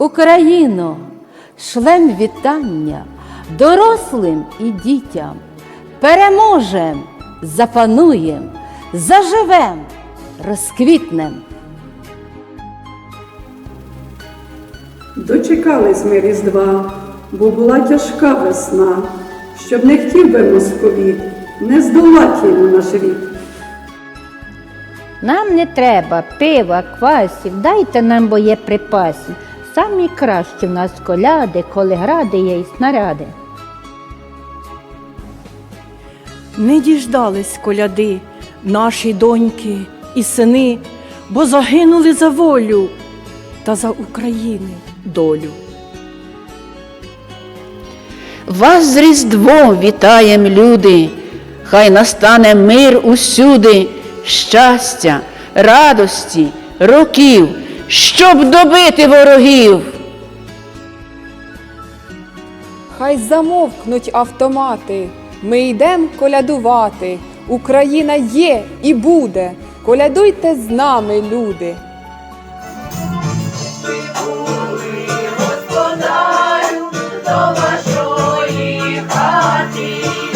Україно, шлем вітання дорослим і дітям. Переможем, запануєм, заживем, розквітнем. Дочекались ми Різдва, бо була тяжка весна, щоб не хотів би московіт, не здолать йому наш рід. Нам не треба пива, квасів, дайте нам боєприпасів. Самі кращі в нас коляди, коли гради є і снаряди. Не діждались коляди, наші доньки і сини, бо загинули за волю та за України долю. Вас з Різдвом вітаєм, люди, хай настане мир усюди, щастя, радості, років, щоб добити ворогів. Хай замовкнуть автомати, ми йдемо колядувати. Україна є і буде. Колядуйте з нами, люди. Господарю до вашої хаті.